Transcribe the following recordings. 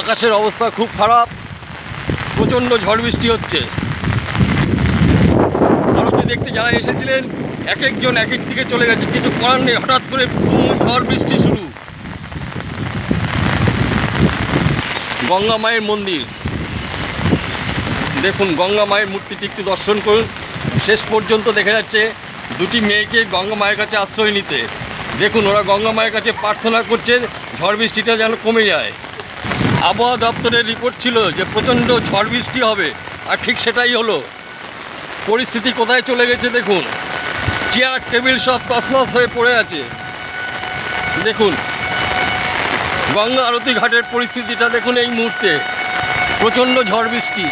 আকাশের অবস্থা খুব খারাপ। প্রচণ্ড ঝড় বৃষ্টি হচ্ছে। আরতি দেখতে যারা এসেছিলেন, এক একজন এক এক দিকে চলে গেছে কিছু করার নেই। হঠাৎ করে ঝড় বৃষ্টি শুরু। গঙ্গা মায়ের মন্দির। দেখুন, গঙ্গা মায়ের মূর্তিটি একটু দর্শন করুন। শেষ পর্যন্ত দেখা যাচ্ছে দুটি মেয়েকে গঙ্গা মায়ের কাছে আশ্রয় নিতে। দেখুন, ওরা গঙ্গা মায়ের কাছে প্রার্থনা করছে, ঝড় বৃষ্টিটা যেন কমে যায়। আবহাওয়া দপ্তরের রিপোর্ট ছিল যে প্রচণ্ড ঝড় বৃষ্টি হবে, আর ঠিক সেটাই হলো। পরিস্থিতি কোথায় চলে গেছে দেখুন। চেয়ার টেবিল সব তছনছ হয়ে পড়ে আছে। দেখুন, গঙ্গা আরতি ঘাটের পরিস্থিতিটা দেখুন এই মুহূর্তে। প্রচণ্ড ঝড় বৃষ্টি।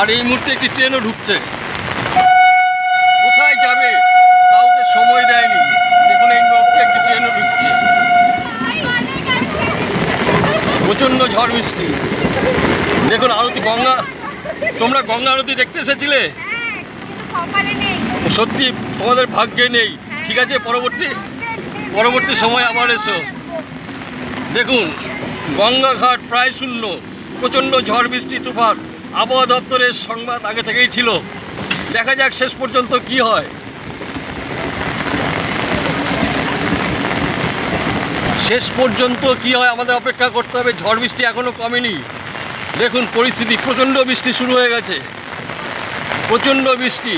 আর এই মুহূর্তে একটি ট্রেনও ঢুকছে কোথায় যাবে কাউকে সময় দেয়নি দেখুন এই মুহূর্তে একটি ট্রেনও ঢুকছে প্রচণ্ড ঝড় বৃষ্টি। দেখুন আরতি, গঙ্গা। তোমরা গঙ্গা আরতি দেখতে এসেছিলে। সত্যি, তোমাদের ভাগ্যে নেই। ঠিক আছে, পরবর্তী পরবর্তী সময় আবার এসো। দেখুন, গঙ্গাঘাট প্রায় শূন্য। প্রচণ্ড ঝড় বৃষ্টি, তুফান। আবহাওয়া দপ্তরের সংবাদ আগে থেকেই ছিল। দেখা যাক শেষ পর্যন্ত কি হয়। শেষ পর্যন্ত কি হয় আমাদের অপেক্ষা করতে হবে? ঝড় বৃষ্টি এখনও কমেনি। দেখুন, পরিস্থিতি, প্রচণ্ড বৃষ্টি শুরু হয়ে গেছে। প্রচণ্ড বৃষ্টি।